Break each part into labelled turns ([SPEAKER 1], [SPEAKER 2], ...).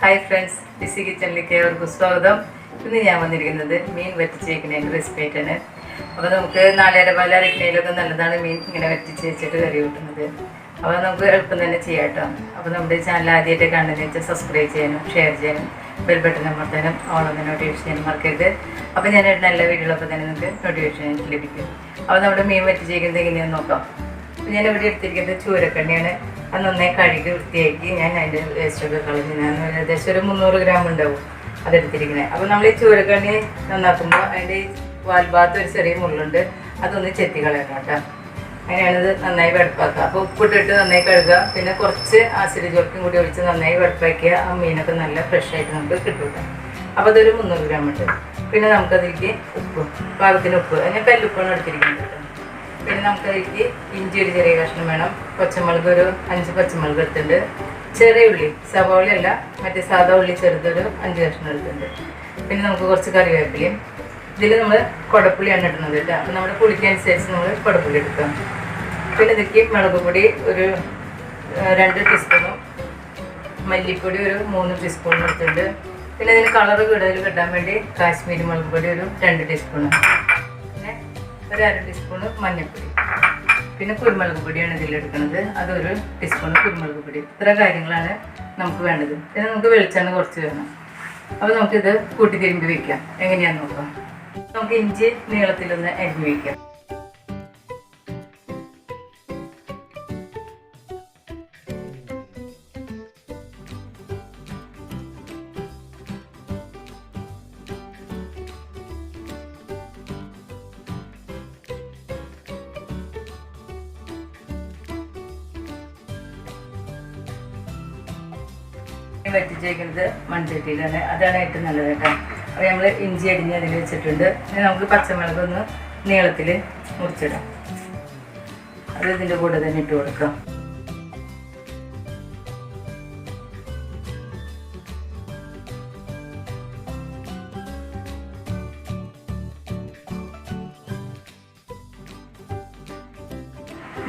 [SPEAKER 1] Hi friends BC കിച്ചണിലേക്ക് അവർക്ക് സ്വാഗതം. ഇന്ന് ഞാൻ വന്നിരിക്കുന്നത് മീൻ വറ്റിച്ചേക്കുന്നതിന്റെ റെസിപ്പി ആയിട്ടാണ്. അപ്പോൾ നമുക്ക് നാളേരെ പാല അരക്കുന്നതിലൊക്കെ നല്ലതാണ് മീൻ ഇങ്ങനെ വെറ്റിച്ച് വെച്ചിട്ട് കറി കൂട്ടുന്നത്. അപ്പോൾ നമുക്ക് എളുപ്പം തന്നെ ചെയ്യാം കേട്ടോ. അപ്പോൾ നമ്മുടെ ചാനൽ ആദ്യമായിട്ട് കാണുന്നതെന്ന് വെച്ചാൽ സബ്സ്ക്രൈബ് ചെയ്യാനും ഷെയർ ചെയ്യാനും ബെൽ ബട്ടൺ അമർത്താനും ഓളൊന്ന് നോട്ടിഫിക്കേഷൻ മറക്കരുത്. അപ്പോൾ ഞാൻ നല്ല വീഡിയോകളൊക്കെ തന്നെ നിങ്ങൾക്ക് നോട്ടിഫിക്കേഷൻ ലഭിക്കും. അപ്പോൾ നമ്മുടെ മീൻ വറ്റിച്ചേക്കുന്നത് എങ്ങനെയാണെന്ന് നോക്കാം. അപ്പോൾ ഞാൻ എടുത്തിരിക്കുന്നത് ചൂരക്കണ്ണിയാണ്. അത് നന്നായി കഴുകി വൃത്തിയാക്കി ഞാൻ അതിന്റെ വേസ്റ്റൊക്കെ കളഞ്ഞ്. ഞാൻ ഏകദേശം ഒരു മുന്നൂറ് ഗ്രാം ഉണ്ടാവും അതെടുത്തിരിക്കുന്നത്. അപ്പോൾ നമ്മൾ ഈ ചൂരക്കണ്ണി നന്നാക്കുമ്പോൾ അതിന്റെ വാൽഭാഗത്ത് ഒരു ചെറിയ മുള്ളുണ്ട്. അതൊന്ന് ചെത്തി കളയണം കേട്ടോ. അങ്ങനെയാണിത് നന്നായി വെടുപ്പാക്കുക. അപ്പോൾ ഉപ്പിട്ടിട്ട് നന്നായി കഴുകുക. പിന്നെ കുറച്ച് ആസിഡ് ചോർക്കും കൂടി ഒഴിച്ച് നന്നായി വെടുപ്പാക്കിയ ആ മീനൊക്കെ നല്ല ഫ്രഷ് ആയിട്ട് നമുക്ക് കിട്ടും അപ്പോൾ അതൊരു മുന്നൂറ് ഗ്രാം ഉണ്ട്. പിന്നെ നമുക്കതിലേക്ക് ഉപ്പ് പാകത്തിന് ഉപ്പ്. ഞാൻ കല്ലുപ്പാണ് എടുത്തിരിക്കുന്നത്. കേട്ടോ നമുക്ക് അതിലേക്ക് ഇഞ്ചി ഒരു ചെറിയ കഷ്ണം വേണം. പച്ചമുളക് ഒരു അഞ്ച് പച്ചമുളക് എടുത്തിട്ടുണ്ട്. ചെറിയ ഉള്ളി സവോള അല്ല മറ്റേ സാധാ ഉള്ളി ചെറുതൊരു അഞ്ച് കഷ്ണം എടുത്തിട്ടുണ്ട്. പിന്നെ നമുക്ക് കുറച്ച് കറിവേപ്പിലയും ഇതിൽ നമ്മൾ കുടപ്പുളിയാണ് ഇടുന്നത് കേട്ടോ. അപ്പം നമ്മുടെ പുളിക്കനുസരിച്ച് നമ്മൾ കുടപ്പുളി എടുക്കാം. പിന്നെ ഇതൊക്കെ മുളക് പൊടി ഒരു രണ്ട് ടീസ്പൂണും മല്ലിപ്പൊടി ഒരു മൂന്ന് ടീസ്പൂണും എടുത്തിട്ടുണ്ട്. പിന്നെ ഇതിന് കളർ കൂടുതൽ കിട്ടാൻ വേണ്ടി കാശ്മീരി മുളക് പൊടി ഒരു രണ്ട് ടീസ്പൂണ് പിന്നെ ഒരു അര ടീസ്പൂണ് മഞ്ഞൾപ്പൊടി. പിന്നെ കുരുമുളക് പൊടിയാണ് ഇതിലെടുക്കുന്നത് അതൊരു ടീസ്പൂണ് കുരുമുളക് പൊടി. ഇത്ര കാര്യങ്ങളാണ് നമുക്ക് വേണ്ടത്. പിന്നെ നമുക്ക് വെളിച്ചെണ്ണ കുറച്ച് വേണം. അപ്പോൾ നമുക്കിത് കൂട്ടി തിരുമ്പി വെക്കാം. എങ്ങനെയാന്ന് നോക്കാം. നമുക്ക് ഇഞ്ചി നീളത്തിലൊന്ന് അരിഞ്ഞ് വയ്ക്കാം വറ്റിച്ചേക്കുന്നത് മൺചട്ടിയിലാണ് അതാണ് ഏറ്റവും നല്ലത് കേട്ടോ. അപ്പോൾ നമ്മൾ ഇഞ്ചി അടിഞ്ഞ് അതിൽ വെച്ചിട്ടുണ്ട്. ഇനി നമുക്ക് പച്ചമുളക് ഒന്ന് നീളത്തിൽ മുറിച്ചിടാം. അത് ഇതിന്റെ കൂടെ തന്നെ ഇട്ട് കൊടുക്കാം.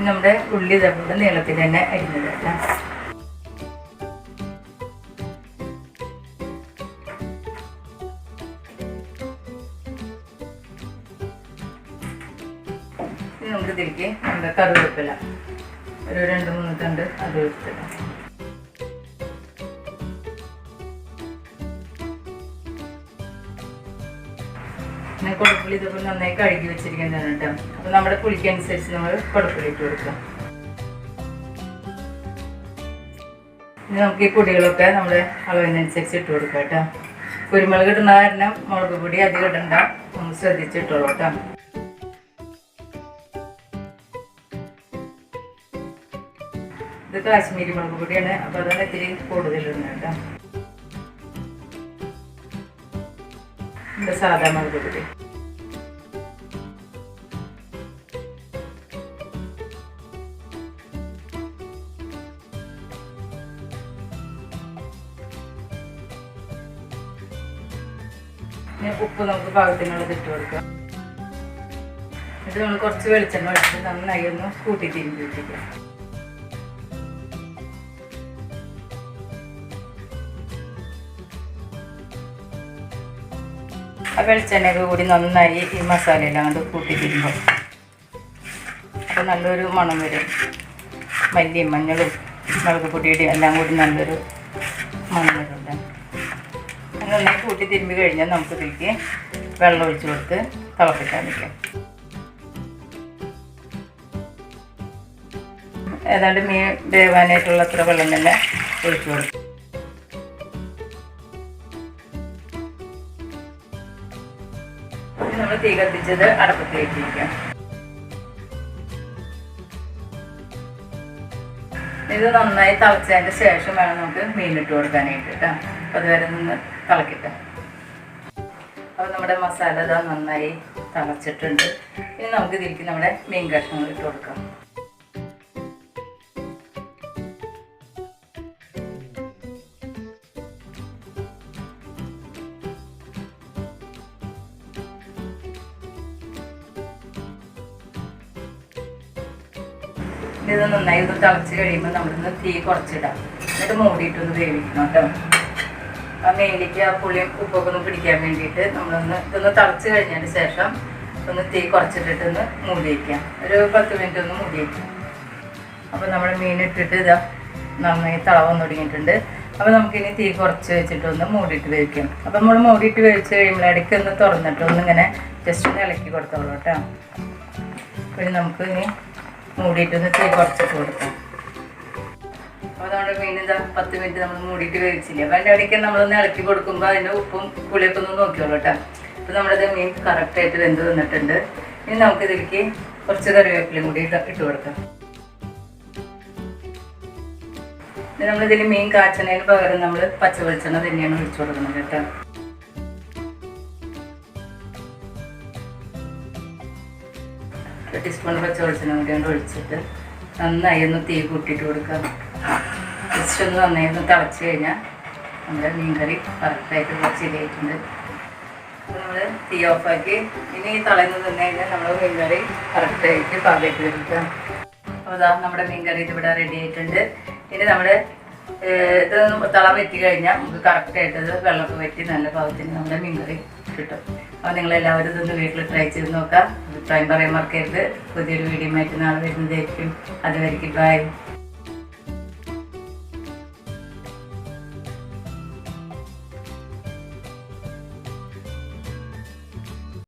[SPEAKER 1] നമ്മുടെ ഉള്ളി ഇതേപോലെ നീളത്തിൽ തന്നെ അരിഞ്ഞത് നമുക്ക് ഇതിലേക്ക് നമ്മുടെ കറിവേപ്പില ഒരു രണ്ട് മൂന്ന് തണ്ട് അത് എടുത്തിടാം. പിന്നെ കൊടുപ്പുളി ഇതൊക്കെ നന്നായി കഴുകി വെച്ചിരിക്കുന്നതാണ് കേട്ടോ. അപ്പോൾ നമ്മുടെ പുളിക്കനുസരിച്ച് നമ്മൾ കുടപ്പുളി ഇട്ട് കൊടുക്കാം. ഇനി നമുക്ക് ഈ പൊടികളൊക്കെ നമ്മുടെ അളവിനനുസരിച്ച് ഇട്ട് കൊടുക്കാം കേട്ടോ. കുരുമുളക് ഇടുന്ന കാരണം മുളക് പൊടി അധികം ഇടണ്ട. ഒന്ന് ശ്രദ്ധിച്ചിട്ടുള്ളൂ കേട്ടോ. ഇത് കാശ്മീരി മുളക് പൊടിയാണ്. അപ്പോൾ അതാണ് ഇത്തിരി കൂടുതലിടുന്നത് കേട്ടോ. സാധാ മുളക് പൊടി. ഉപ്പ് നമുക്ക് പാകത്തിനുള്ളത് ഇട്ട് കൊടുക്കാം. എന്നിട്ട് നമ്മൾ കുറച്ച് വെളിച്ചെണ്ണ ഒഴിച്ചിട്ട് നന്നായി ഒന്ന് കൂട്ടി തിരിഞ്ഞ് വെച്ചിരിക്കാം ആ വെളിച്ചെണ്ണയൊക്കെ കൂടി നന്നായി ഈ മസാലയെല്ലാം കൊണ്ട് കൂട്ടി തിരുമ്പോൾ അപ്പോൾ നല്ലൊരു മണം വരും. മല്ലിയും മഞ്ഞളും മുളക് പൊടിയുടെയും എല്ലാം കൂടി നല്ലൊരു മണം വരുന്നുണ്ട്. നന്നായി കൂട്ടി തിരുമ്പി കഴിഞ്ഞാൽ നമുക്ക് ഇതിലേക്ക് വെള്ളം ഒഴിച്ചു കൊടുത്ത് തിളപ്പിക്കാൻ വയ്ക്കാം ഏതാണ്ട് മീൻ വേവാനായിട്ടുള്ള അത്ര വെള്ളം തന്നെ ഒഴിച്ചു കൊടുക്കും. നമ്മൾ തീ കത്തിച്ചത് അടപ്പത്ത് വെച്ചിരിക്കാം ഇത് നന്നായി തിളച്ചതിന് ശേഷം വേണം നമുക്ക് മീനിട്ട് കൊടുക്കാനായിട്ട് കേട്ടോ അപ്പോൾ അതുവരെ നിന്ന് തിളക്കട്ടെ. അപ്പോൾ നമ്മുടെ മസാല ഇതാ നന്നായി തിളച്ചിട്ടുണ്ട്. ഇനി നമുക്ക് ഇതിലേക്ക് നമ്മുടെ മീൻ കഷ്ണങ്ങൾ ഇട്ട് കൊടുക്കാം. ഇത് നന്നായി ഇത് തിളച്ച് കഴിയുമ്പോൾ നമ്മളിന്ന് തീ കുറച്ചിടാം. എന്നിട്ട് മൂടിയിട്ടൊന്ന് വേവിക്കണം കേട്ടോ. ആ മേലിക്ക് ആ പുളിയും ഉപ്പൊക്കെ ഒന്ന് പിടിക്കാൻ വേണ്ടിയിട്ട് നമ്മളൊന്ന് ഇതൊന്ന് തിളച്ച് കഴിഞ്ഞതിന് ശേഷം ഒന്ന് തീ കുറച്ചിട്ടിട്ടൊന്ന് മൂടി വയ്ക്കാം ഒരു പത്ത് മിനിറ്റ് ഒന്ന് മൂടി വയ്ക്കാം അപ്പോൾ നമ്മൾ മീൻ ഇട്ടിട്ട് ഇതാ നന്നായി തിള വന്നു തുടങ്ങിയിട്ടുണ്ട്. അപ്പോൾ നമുക്കിനി തീ കുറച്ച് വെച്ചിട്ടൊന്ന് മൂടിയിട്ട് വേവിക്കാം. അപ്പോൾ നമ്മൾ മൂടിയിട്ട് വേവിച്ച് കഴിയുമ്പോൾ ഇടയ്ക്ക് ഒന്ന് തുറന്നിട്ട് ഒന്ന് ഇങ്ങനെ ജസ്റ്റ് ഒന്ന് ഇളക്കി കൊടുത്തോളൂ കേട്ടോ. പിന്നെ നമുക്ക് ഇനി മൂടിയിട്ടൊന്ന് തീ കുറച്ചിട്ട് കൊടുക്കാം. അപ്പോൾ നമ്മുടെ മീൻ ഇതാ പത്ത് മിനിറ്റ് നമ്മൾ മൂടിയിട്ട് വേവിച്ചില്ല. അപ്പൊ അതിന്റെ ഇടയ്ക്ക് നമ്മളൊന്ന് ഇളക്കി കൊടുക്കുമ്പോൾ അതിന്റെ ഉപ്പും പുളിയൊക്കെ ഒന്ന് നോക്കിയോളൂ കേട്ടോ അപ്പോൾ നമ്മുടെ മീൻ കറക്റ്റായിട്ട് വെന്ത് വന്നിട്ടുണ്ട്. ഇനി നമുക്ക് ഇതിലേക്ക് കുറച്ച് കറിവേപ്പിലയും കൂടി ഇട്ട് കൊടുക്കാം. നമ്മളിതിൽ മീൻ കാച്ചണതിന് പകരം നമ്മൾ പച്ച വെളിച്ചെണ്ണ തന്നെയാണ് ഒഴിച്ചു കൊടുക്കുന്നത് കേട്ടോ ഒരു ടീസ്പൂൺ പച്ച വെളിച്ചെണ്ണ കൊണ്ട് ഒഴിച്ചിട്ട് നന്നായി ഒന്ന് തീ കൂട്ടിയിട്ട് കൊടുക്കാം ജസ്റ്റ് ഒന്ന് നന്നായി ഒന്ന് തിളച്ച് കഴിഞ്ഞാൽ നമ്മുടെ മീൻകറി കറക്റ്റായിട്ട് ശരിയായിട്ടുണ്ട് നമ്മൾ തീ ഓഫാക്കി ഇനി ഈ തളയുന്ന തന്നെ കഴിഞ്ഞാൽ നമ്മൾ മീൻകറി കറക്റ്റായിട്ട് പാകമായിട്ട് വരിക്കാം അപ്പോൾ ഇതാ നമ്മുടെ മീൻകറി ഇതിവിടെ റെഡി ആയിട്ടുണ്ട്. ഇനി നമ്മുടെ ഇത് തള വെറ്റി കഴിഞ്ഞാൽ നമുക്ക് കറക്റ്റായിട്ട് വെള്ളമൊക്കെ വെറ്റി നല്ല പാകത്തിന് നമ്മുടെ മീൻ കറി കിട്ടും. അപ്പോൾ നിങ്ങളെല്ലാവരും ഇതൊന്ന് വീട്ടിൽ ട്രൈ ചെയ്ത് നോക്കാം അഭിപ്രായം പറയാൻ മറക്കരുത്. പുതിയൊരു വീഡിയോ നാളെ വരുന്നതായിരിക്കും. അതുവരെയ്ക്ക് ബൈ